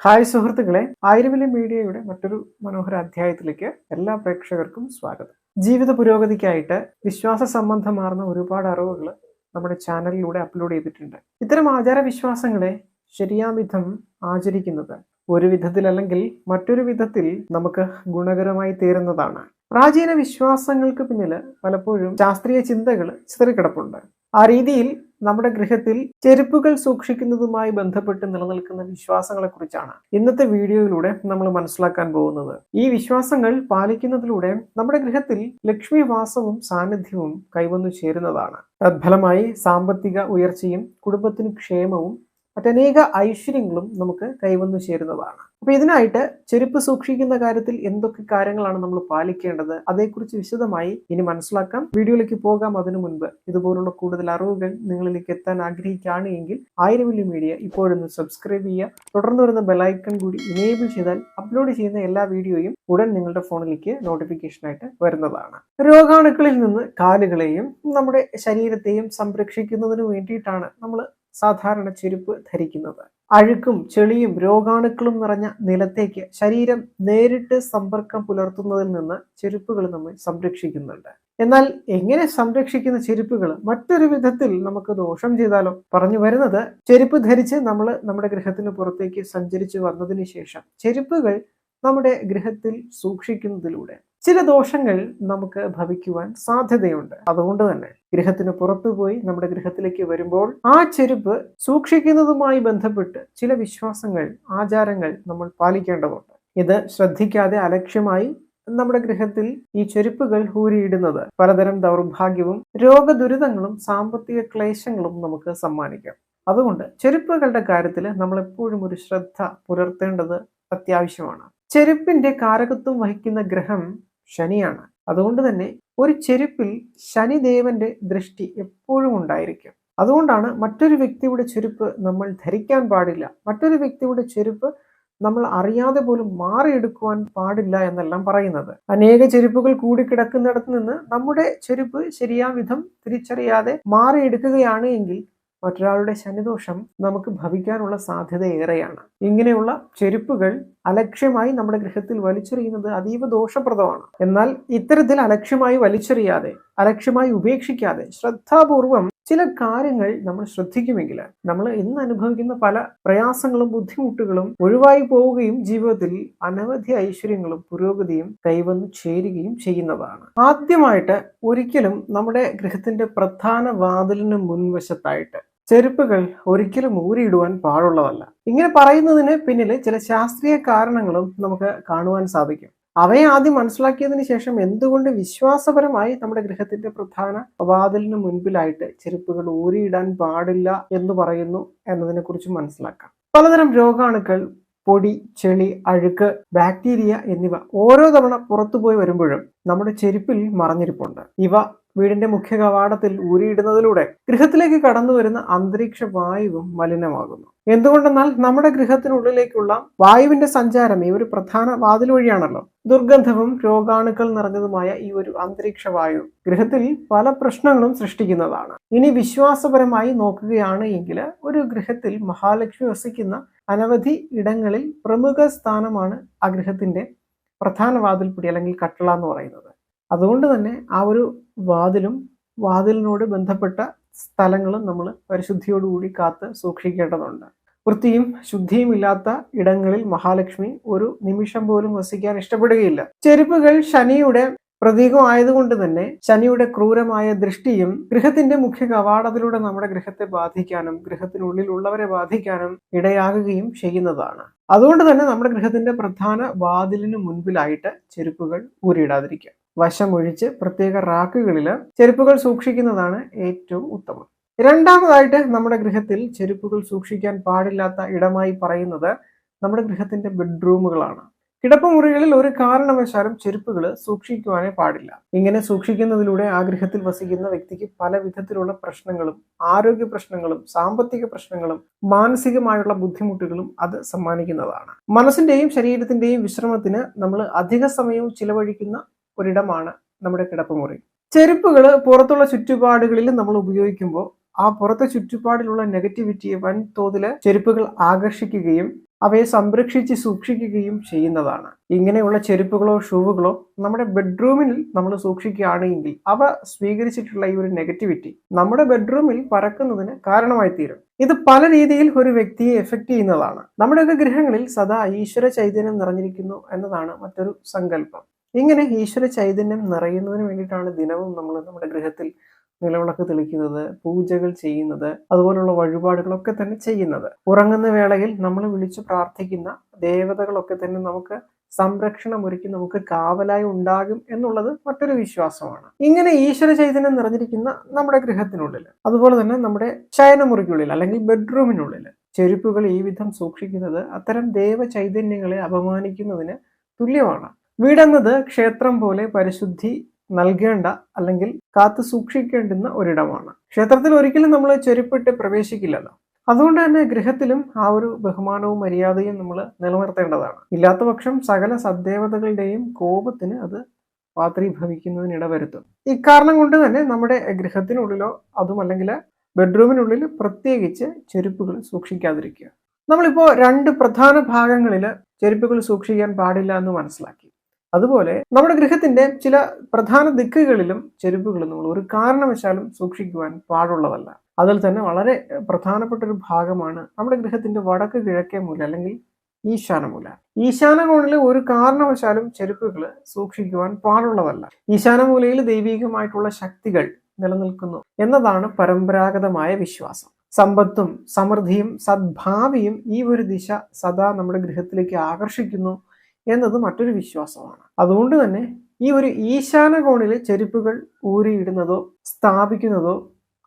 Hi സുഹൃത്തുക്കളെ ആയിരവിലെ മീഡിയയുടെ മറ്റൊരു മനോഹര അധ്യായത്തിലേക്ക് എല്ലാ പ്രേക്ഷകർക്കും സ്വാഗതം. ജീവിത പുരോഗതിക്കായിട്ട് വിശ്വാസ സംബന്ധമാർന്ന ഒരുപാട് അറിവുകൾ നമ്മുടെ ചാനലിലൂടെ അപ്ലോഡ് ചെയ്തിട്ടുണ്ട്. ഇത്തരം ആചാര വിശ്വാസങ്ങളെ ശരിയാവിധം ആചരിക്കുന്നത് ഒരു വിധത്തിൽ അല്ലെങ്കിൽ മറ്റൊരു വിധത്തിൽ നമുക്ക് ഗുണകരമായി തീരുന്നതാണ്. പ്രാചീന വിശ്വാസങ്ങൾക്ക് പിന്നിൽ പലപ്പോഴും ശാസ്ത്രീയ ചിന്തകൾ ചിതറിക്കിടപ്പുണ്ട്. ആ രീതിയിൽ നമ്മുടെ ഗൃഹത്തിൽ ചെരുപ്പുകൾ സൂക്ഷിക്കുന്നതുമായി ബന്ധപ്പെട്ട് നിലനിൽക്കുന്ന വിശ്വാസങ്ങളെ കുറിച്ചാണ് ഇന്നത്തെ വീഡിയോയിലൂടെ നമ്മൾ മനസ്സിലാക്കാൻ പോകുന്നത്. ഈ വിശ്വാസങ്ങൾ പാലിക്കുന്നതിലൂടെ നമ്മുടെ ഗൃഹത്തിൽ ലക്ഷ്മി വാസവും സാന്നിധ്യവും കൈവന്നു ചേരുന്നതാണ്. തത്ഫലമായി സാമ്പത്തിക ഉയർച്ചയും കുടുംബത്തിന് ക്ഷേമവും മറ്റനേക ഐശ്വര്യങ്ങളും നമുക്ക് കൈവന്നു ചേരുന്നതാണ്. അപ്പൊ ഇതിനായിട്ട് ചെരുപ്പ് സൂക്ഷിക്കുന്ന കാര്യത്തിൽ എന്തൊക്കെ കാര്യങ്ങളാണ് നമ്മൾ പാലിക്കേണ്ടത്? അതേക്കുറിച്ച് വിശദമായി ഇനി മനസ്സിലാക്കാം. വീഡിയോയിലേക്ക് പോകാം. അതിനു മുൻപ് ഇതുപോലുള്ള കൂടുതൽ അറിവുകൾ നിങ്ങളിലേക്ക് എത്താൻ ആഗ്രഹിക്കുകയാണ് എങ്കിൽ ആയിരം വലിയ മീഡിയ ഇപ്പോഴൊന്ന് സബ്സ്ക്രൈബ് ചെയ്യുക. തുടർന്ന് വരുന്ന ബെലൈക്കൺ കൂടി ഇനേബിൾ ചെയ്താൽ അപ്ലോഡ് ചെയ്യുന്ന എല്ലാ വീഡിയോയും ഉടൻ നിങ്ങളുടെ ഫോണിലേക്ക് നോട്ടിഫിക്കേഷനായിട്ട് വരുന്നതാണ്. രോഗാണുക്കളിൽ നിന്ന് കാലുകളെയും നമ്മുടെ ശരീരത്തെയും സംരക്ഷിക്കുന്നതിന് വേണ്ടിയിട്ടാണ് നമ്മൾ സാധാരണ ചെരുപ്പ് ധരിക്കുന്നത്. അഴുക്കും ചെളിയും രോഗാണുക്കളും നിറഞ്ഞ നിലത്തേക്ക് ശരീരം നേരിട്ട് സമ്പർക്കം പുലർത്തുന്നതിൽ നിന്ന് ചെരുപ്പുകൾ നമ്മെ സംരക്ഷിക്കുന്നുണ്ട്. എന്നാൽ എങ്ങനെ സംരക്ഷിക്കുന്ന ചെരുപ്പുകൾ? മറ്റൊരു വിധത്തിൽ നമുക്ക് ദോഷം ചെയ്താലോ? പറഞ്ഞു വരുന്നത് ചെരുപ്പ് ധരിച്ച് നമ്മൾ നമ്മുടെ ഗൃഹത്തിന് പുറത്തേക്ക് സഞ്ചരിച്ചു വന്നതിന് ശേഷം ചെരുപ്പുകൾ നമ്മുടെ ഗൃഹത്തിൽ സൂക്ഷിക്കുന്നതിലൂടെ. ചില ദോഷങ്ങൾ നമുക്ക് ഭവിക്കുവാൻ സാധ്യതയുണ്ട്. അതുകൊണ്ട് തന്നെ ഗൃഹത്തിന് പുറത്തുപോയി നമ്മുടെ ഗൃഹത്തിലേക്ക് വരുമ്പോൾ ആ ചെരുപ്പ് സൂക്ഷിക്കുന്നതുമായി ബന്ധപ്പെട്ട് ചില വിശ്വാസങ്ങൾ ആചാരങ്ങൾ നമ്മൾ പാലിക്കേണ്ടതുണ്ട്. ഇത് ശ്രദ്ധിക്കാതെ അലക്ഷ്യമായി നമ്മുടെ ഗൃഹത്തിൽ ഈ ചെരുപ്പുകൾ ഹൂരിയിടുന്നത് പലതരം ദൗർഭാഗ്യവും രോഗദുരിതങ്ങളും സാമ്പത്തിക ക്ലേശങ്ങളും നമുക്ക് സമ്മാനിക്കാം. അതുകൊണ്ട് ചെരുപ്പുകളുടെ കാര്യത്തിൽ നമ്മൾ എപ്പോഴും ഒരു ശ്രദ്ധ പുലർത്തേണ്ടത് അത്യാവശ്യമാണ്. ചെരുപ്പിന്റെ കാരകത്വം വഹിക്കുന്ന ഗ്രഹം ശനിയാണ്. അതുകൊണ്ട് തന്നെ ഒരു ചെരുപ്പിൽ ശനിദേവന്റെ ദൃഷ്ടി എപ്പോഴും ഉണ്ടായിരിക്കും. അതുകൊണ്ടാണ് മറ്റൊരു വ്യക്തിയുടെ ചെരുപ്പ് നമ്മൾ ധരിക്കാൻ പാടില്ല. മറ്റൊരു വ്യക്തിയുടെ ചെരുപ്പ് നമ്മൾ അറിയാതെ പോലും മാറിയെടുക്കുവാൻ പാടില്ല എന്നെല്ലാം പറയുന്നത്. അനേക ചെരുപ്പുകൾ കൂടിക്കിടക്കുന്നിടത്ത് നിന്ന് നമ്മുടെ ചെരുപ്പ് ശരിയാവിധം തിരിച്ചറിയാതെ മാറിയെടുക്കുകയാണ് എങ്കിൽ മറ്റൊരാളുടെ ശനിദോഷം നമുക്ക് ഭവിക്കാനുള്ള സാധ്യത ഏറെയാണ്. ഇങ്ങനെയുള്ള ചെരുപ്പുകൾ അലക്ഷ്യമായി നമ്മുടെ ഗൃഹത്തിൽ വലിച്ചെറിയുന്നത് അതീവ ദോഷപ്രദമാണ്. എന്നാൽ ഇത്തരത്തിൽ അലക്ഷ്യമായി വലിച്ചെറിയാതെ അലക്ഷ്യമായി ഉപേക്ഷിക്കാതെ ശ്രദ്ധാപൂർവം ചില കാര്യങ്ങൾ നമ്മൾ ശ്രദ്ധിക്കുമെങ്കിൽ നമ്മൾ ഇന്ന് അനുഭവിക്കുന്ന പല പ്രയാസങ്ങളും ബുദ്ധിമുട്ടുകളും ഒഴിവായി പോവുകയും ജീവിതത്തിൽ അനവധി ഐശ്വര്യങ്ങളും പുരോഗതിയും കൈവന്നു ചേരുകയും ചെയ്യുന്നതാണ്. ആദ്യമായിട്ട് ഒരിക്കലും നമ്മുടെ ഗൃഹത്തിന്റെ പ്രധാന വാതിലിന് മുൻവശത്തായിട്ട് ചെരുപ്പുകൾ ഒരിക്കലും ഊരിയിടുവാൻ പാടുള്ളതല്ല. ഇങ്ങനെ പറയുന്നതിന് പിന്നിൽ ചില ശാസ്ത്രീയ കാരണങ്ങളും നമുക്ക് കാണുവാൻ സാധിക്കും. അവയെ ആദ്യം മനസ്സിലാക്കിയതിന് ശേഷം എന്തുകൊണ്ട് വിശ്വാസപരമായി നമ്മുടെ ഗൃഹത്തിന്റെ പ്രധാന വാതിലിന് മുൻപിലായിട്ട് ചെരുപ്പുകൾ ഊരിയിടാൻ പാടില്ല എന്ന് പറയുന്നു എന്നതിനെ കുറിച്ച് മനസ്സിലാക്കാം. പലതരം രോഗാണുക്കൾ പൊടി ചെളി അഴുക്ക് ബാക്ടീരിയ എന്നിവ ഓരോ തവണ പുറത്തുപോയി വരുമ്പോഴും നമ്മുടെ ചെരുപ്പിൽ മറഞ്ഞിരിപ്പുണ്ട്. ഇവ വീടിന്റെ മുഖ്യ കവാടത്തിൽ ഊരിയിടുന്നതിലൂടെ ഗൃഹത്തിലേക്ക് കടന്നു വരുന്ന അന്തരീക്ഷ വായുവും മലിനമാകുന്നു. എന്തുകൊണ്ടെന്നാൽ നമ്മുടെ ഗൃഹത്തിനുള്ളിലേക്കുള്ള വായുവിന്റെ സഞ്ചാരം ഈ ഒരു പ്രധാന വാതിൽ വഴിയാണല്ലോ. ദുർഗന്ധവും രോഗാണുക്കൾ നിറഞ്ഞതുമായ ഈ ഒരു അന്തരീക്ഷ വായു ഗൃഹത്തിൽ പല പ്രശ്നങ്ങളും സൃഷ്ടിക്കുന്നതാണ്. ഇനി വിശ്വാസപരമായി നോക്കുകയാണ് എങ്കിൽ ഒരു ഗൃഹത്തിൽ മഹാലക്ഷ്മി വസിക്കുന്ന അനവധി ഇടങ്ങളിൽ പ്രമുഖ സ്ഥാനമാണ് ആ ഗൃഹത്തിന്റെ പ്രധാന വാതിൽപ്പിടി അല്ലെങ്കിൽ കട്ടള എന്ന് പറയുന്നത്. അതുകൊണ്ട് തന്നെ ആ ഒരു വാതിലും വാതിലിനോട് ബന്ധപ്പെട്ട സ്ഥലങ്ങളും നമ്മൾ പരിശുദ്ധിയോടുകൂടി കാത്ത് സൂക്ഷിക്കേണ്ടതുണ്ട്. വൃത്തിയും ശുദ്ധിയും ഇല്ലാത്ത ഇടങ്ങളിൽ മഹാലക്ഷ്മി ഒരു നിമിഷം പോലും വസിക്കാൻ ഇഷ്ടപ്പെടുകയില്ല. ചെരുപ്പുകൾ ശനിയുടെ പ്രതീകമായതുകൊണ്ട് തന്നെ ശനിയുടെ ക്രൂരമായ ദൃഷ്ടിയും ഗൃഹത്തിന്റെ മുഖ്യ കവാടത്തിലൂടെ നമ്മുടെ ഗൃഹത്തെ ബാധിക്കാനും ഗൃഹത്തിനുള്ളിലുള്ളവരെ ബാധിക്കാനും ഇടയാകുകയും ചെയ്യുന്നതാണ്. അതുകൊണ്ട് തന്നെ നമ്മുടെ ഗൃഹത്തിന്റെ പ്രധാന വാതിലിന് മുൻപിലായിട്ട് ചെരുപ്പുകൾ ഊരിയിടാതിരിക്കുക. വശമൊഴിച്ച് പ്രത്യേക റാക്കുകളിൽ ചെരുപ്പുകൾ സൂക്ഷിക്കുന്നതാണ് ഏറ്റവും ഉത്തമം. രണ്ടാമതായിട്ട് നമ്മുടെ ഗൃഹത്തിൽ ചെരുപ്പുകൾ സൂക്ഷിക്കാൻ പാടില്ലാത്ത ഇടമായി പറയുന്നത് നമ്മുടെ ഗൃഹത്തിന്റെ ബെഡ്റൂമുകളാണ്. കിടപ്പുമുറികളിൽ ഒരു കാരണവശാലും ചെരുപ്പുകൾ സൂക്ഷിക്കുവാനേ പാടില്ല. ഇങ്ങനെ സൂക്ഷിക്കുന്നതിലൂടെ ആ ഗൃഹത്തിൽ വസിക്കുന്ന വ്യക്തിക്ക് പല വിധത്തിലുള്ള പ്രശ്നങ്ങളും ആരോഗ്യ പ്രശ്നങ്ങളും സാമ്പത്തിക പ്രശ്നങ്ങളും മാനസികമായുള്ള ബുദ്ധിമുട്ടുകളും അത് സമ്മാനിക്കുന്നതാണ്. മനസ്സിന്റെയും ശരീരത്തിന്റെയും വിശ്രമത്തിന് നമ്മൾ അധിക സമയവും ചിലവഴിക്കുന്ന ഒരിടമാണ് നമ്മുടെ കിടപ്പുമുറി. ചെരുപ്പുകൾ പുറത്തുള്ള ചുറ്റുപാടുകളിൽ നമ്മൾ ഉപയോഗിക്കുമ്പോൾ ആ പുറത്തെ ചുറ്റുപാടിലുള്ള നെഗറ്റിവിറ്റിയെ വൻതോതിൽ ചെരുപ്പുകൾ ആകർഷിക്കുകയും അവയെ സംരക്ഷിച്ച് സൂക്ഷിക്കുകയും ചെയ്യുന്നതാണ്. ഇങ്ങനെയുള്ള ചെരുപ്പുകളോ ഷൂവുകളോ നമ്മുടെ ബെഡ്റൂമിൽ നമ്മൾ സൂക്ഷിക്കുകയാണെങ്കിൽ അവ സ്വീകരിച്ചിട്ടുള്ള ഈ ഒരു നെഗറ്റിവിറ്റി നമ്മുടെ ബെഡ്റൂമിൽ പറക്കുന്നതിന് കാരണമായി തീരും ഇത് പല രീതിയിൽ ഒരു വ്യക്തിയെ എഫക്റ്റ് ചെയ്യുന്നതാണ്. നമ്മുടെയൊക്കെ ഗൃഹങ്ങളിൽ സദാ ഈശ്വര ചൈതന്യം നിറഞ്ഞിരിക്കുന്നു എന്നതാണ് മറ്റൊരു സങ്കല്പം. ഇങ്ങനെ ഈശ്വര ചൈതന്യം നിറയുന്നതിന് വേണ്ടിയിട്ടാണ് ദിനവും നമ്മൾ നമ്മുടെ ഗൃഹത്തിൽ നിലവിളക്ക് തെളിക്കുന്നത് പൂജകൾ ചെയ്യുന്നത് അതുപോലുള്ള വഴിപാടുകളൊക്കെ തന്നെ ചെയ്യുന്നത്. ഉറങ്ങുന്ന വേളയിൽ നമ്മൾ വിളിച്ചു പ്രാർത്ഥിക്കുന്ന ദേവതകളൊക്കെ തന്നെ നമുക്ക് സംരക്ഷണം ഒരുക്കി നമുക്ക് കാവലായി ഉണ്ടാകും എന്നുള്ളത് മറ്റൊരു വിശ്വാസമാണ്. ഇങ്ങനെ ഈശ്വര ചൈതന്യം നിറഞ്ഞിരിക്കുന്ന നമ്മുടെ ഗൃഹത്തിനുള്ളിൽ അതുപോലെ തന്നെ നമ്മുടെ ശയനമുറിക്കുള്ളിൽ അല്ലെങ്കിൽ ബെഡ്റൂമിനുള്ളിൽ ചെരുപ്പുകൾ ഈ വിധം സൂക്ഷിക്കുന്നത് അത്തരം ദേവ ചൈതന്യങ്ങളെ അപമാനിക്കുന്നതിന് തുല്യമാണ്. വീടെന്നത് ക്ഷേത്രം പോലെ പരിശുദ്ധി നൽകേണ്ട അല്ലെങ്കിൽ കാത്തു സൂക്ഷിക്കേണ്ടുന്ന ഒരിടമാണ്. ക്ഷേത്രത്തിൽ ഒരിക്കലും നമ്മൾ ചെരുപ്പിട്ട് പ്രവേശിക്കില്ലല്ലോ. അതുകൊണ്ട് തന്നെ ഗൃഹത്തിലും ആ ഒരു ബഹുമാനവും മര്യാദയും നമ്മൾ നിലനിർത്തേണ്ടതാണ്. ഇല്ലാത്ത പക്ഷം സകല സദ്ദേവതകളുടെയും കോപത്തിന് അത് പാത്രീഭവിക്കുന്നതിന് ഇടവരുത്തും ഇക്കാരണം കൊണ്ട് തന്നെ നമ്മുടെ ഗൃഹത്തിനുള്ളിലോ അതും അല്ലെങ്കിൽ ബെഡ്റൂമിനുള്ളിൽ പ്രത്യേകിച്ച് ചെരുപ്പുകൾ സൂക്ഷിക്കാതിരിക്കുക. നമ്മളിപ്പോൾ രണ്ട് പ്രധാന ഭാഗങ്ങളിൽ ചെരുപ്പുകൾ സൂക്ഷിക്കാൻ പാടില്ല എന്ന് മനസ്സിലാക്കി. അതുപോലെ നമ്മുടെ ഗൃഹത്തിന്റെ ചില പ്രധാന ദിക്കുകളിലും ചെരുപ്പുകൾ നമ്മൾ ഒരു കാരണവശാലും സൂക്ഷിക്കുവാൻ പാടുള്ളതല്ല. അതിൽ തന്നെ വളരെ പ്രധാനപ്പെട്ട ഒരു ഭാഗമാണ് നമ്മുടെ ഗൃഹത്തിന്റെ വടക്ക് കിഴക്കേ മൂല അല്ലെങ്കിൽ ഈശാനമൂല ഈശാനകോണിൽ ഒരു കാരണവശാലും ചെരുപ്പുകൾ സൂക്ഷിക്കുവാൻ പാടുള്ളതല്ല. ഈശാനമൂലയിൽ ദൈവികമായിട്ടുള്ള ശക്തികൾ നിലനിൽക്കുന്നു എന്നതാണ് പരമ്പരാഗതമായ വിശ്വാസം. സമ്പത്തും സമൃദ്ധിയും സദ്ഭാവിയും ഈ ഒരു ദിശ സദാ നമ്മുടെ ഗൃഹത്തിലേക്ക് ആകർഷിക്കുന്നു. എന്നത് മറ്റൊരു വിശ്വാസമാണ്. അതുകൊണ്ട് തന്നെ ഈ ഒരു ഈശാന കോണിലെ ചെരുപ്പുകൾ ഊരിയിടുന്നതോ സ്ഥാപിക്കുന്നതോ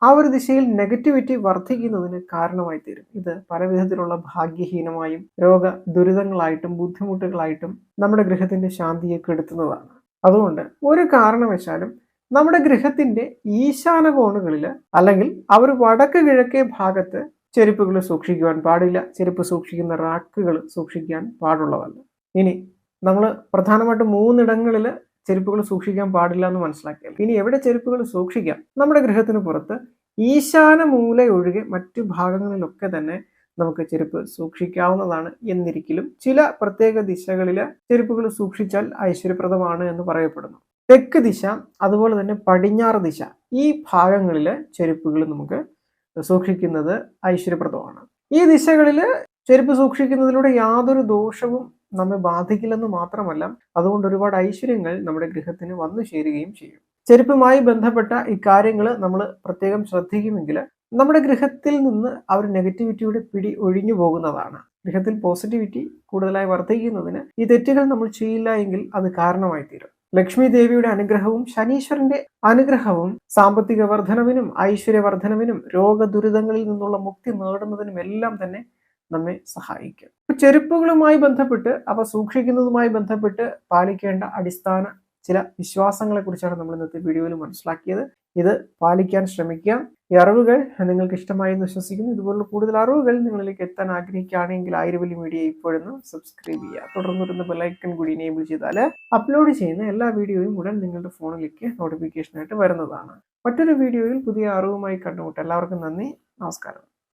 ആ ഒരു ദിശയിൽ നെഗറ്റിവിറ്റി വർദ്ധിക്കുന്നതിന് കാരണമായി തീരും ഇത് പല വിധത്തിലുള്ള ഭാഗ്യഹീനമായും രോഗ ദുരിതങ്ങളായിട്ടും ബുദ്ധിമുട്ടുകളായിട്ടും നമ്മുടെ ഗൃഹത്തിന്റെ ശാന്തിയെ കെടുത്തുന്നതാണ്. അതുകൊണ്ട് ഒരു കാരണവശാലും നമ്മുടെ ഗൃഹത്തിന്റെ ഈശാന കോണുകളിൽ അല്ലെങ്കിൽ അവർ വടക്ക് കിഴക്കേ ഭാഗത്ത് ചെരുപ്പുകൾ സൂക്ഷിക്കുവാൻ പാടില്ല. ചെരുപ്പ് സൂക്ഷിക്കുന്ന റാക്കുകൾ സൂക്ഷിക്കാൻ പാടുള്ളതല്ല. ഇനി നമ്മൾ പ്രധാനമായിട്ടും മൂന്നിടങ്ങളിൽ ചെരുപ്പുകൾ സൂക്ഷിക്കാൻ പാടില്ല എന്ന് മനസ്സിലാക്കിയാൽ ഇനി എവിടെ ചെരുപ്പുകൾ സൂക്ഷിക്കാം? നമ്മുടെ ഗൃഹത്തിന് പുറത്ത് ഈശാന മൂല ഒഴികെ മറ്റു ഭാഗങ്ങളിലൊക്കെ തന്നെ നമുക്ക് ചെരുപ്പ് സൂക്ഷിക്കാവുന്നതാണ് എന്നിരിക്കലും ചില പ്രത്യേക ദിശകളിൽ ചെരുപ്പുകൾ സൂക്ഷിച്ചാൽ ഐശ്വര്യപ്രദമാണ് എന്ന് പറയപ്പെടുന്നു. തെക്ക് ദിശ അതുപോലെ തന്നെ പടിഞ്ഞാറ് ദിശ ഈ ഭാഗങ്ങളിൽ ചെരുപ്പുകൾ നമുക്ക് സൂക്ഷിക്കുന്നത് ഐശ്വര്യപ്രദമാണ്. ഈ ദിശകളിൽ ചെരുപ്പ് സൂക്ഷിക്കുന്നതിലൂടെ യാതൊരു ദോഷവും നമ്മെ ബാധിക്കില്ലെന്ന് മാത്രമല്ല അതുകൊണ്ട് ഒരുപാട് ഐശ്വര്യങ്ങൾ നമ്മുടെ ഗൃഹത്തിന് വന്നു ചേരുകയും ചെയ്യും. ചെരുപ്പുമായി ബന്ധപ്പെട്ട ഇക്കാര്യങ്ങൾ നമ്മൾ പ്രത്യേകം ശ്രദ്ധിക്കുമെങ്കിൽ നമ്മുടെ ഗൃഹത്തിൽ നിന്ന് ഒരു നെഗറ്റിവിറ്റിയുടെ പിടി ഒഴിഞ്ഞു പോകുന്നതാണ്. ഗൃഹത്തിൽ പോസിറ്റിവിറ്റി കൂടുതലായി വർദ്ധിക്കുന്നതിന് ഈ തെറ്റുകൾ നമ്മൾ ചെയ്യില്ല എങ്കിൽ അത് കാരണമായി തീരും ലക്ഷ്മി ദേവിയുടെ അനുഗ്രഹവും ശനീശ്വരന്റെ അനുഗ്രഹവും സാമ്പത്തിക വർധനവിനും ഐശ്വര്യവർദ്ധനവിനും രോഗദുരിതങ്ങളിൽ നിന്നുള്ള മുക്തി നേടുന്നതിനും എല്ലാം തന്നെ നമ്മെ സഹായിക്കും. ചെരുപ്പുകളുമായി ബന്ധപ്പെട്ട് അവ സൂക്ഷിക്കുന്നതുമായി ബന്ധപ്പെട്ട് പാലിക്കേണ്ട അടിസ്ഥാന ചില വിശ്വാസങ്ങളെ കുറിച്ചാണ് നമ്മൾ ഇന്നത്തെ വീഡിയോയിൽ മനസ്സിലാക്കിയത്. ഇത് പാലിക്കാൻ ശ്രമിക്കുക ഈ അറിവുകൾ നിങ്ങൾക്ക് ഇഷ്ടമായി എന്ന് വിശ്വസിക്കുന്നു. ഇതുപോലുള്ള കൂടുതൽ അറിവുകൾ നിങ്ങളിലേക്ക് എത്താൻ ആഗ്രഹിക്കുകയാണെങ്കിൽ ആയിരവലി മീഡിയ ഇപ്പോഴൊന്ന് സബ്സ്ക്രൈബ് ചെയ്യുക. തുടർന്ന് വരുന്ന ബെലൈക്കൺ കൂടി എനേബിൾ ചെയ്താൽ അപ്ലോഡ് ചെയ്യുന്ന എല്ലാ വീഡിയോയും ഉടൻ നിങ്ങളുടെ ഫോണിലേക്ക് നോട്ടിഫിക്കേഷനായിട്ട് വരുന്നതാണ്. മറ്റൊരു വീഡിയോയിൽ പുതിയ അറിവുമായി കണ്ടുമുട്ടാം. എല്ലാവർക്കും നന്ദി. നമസ്കാരം.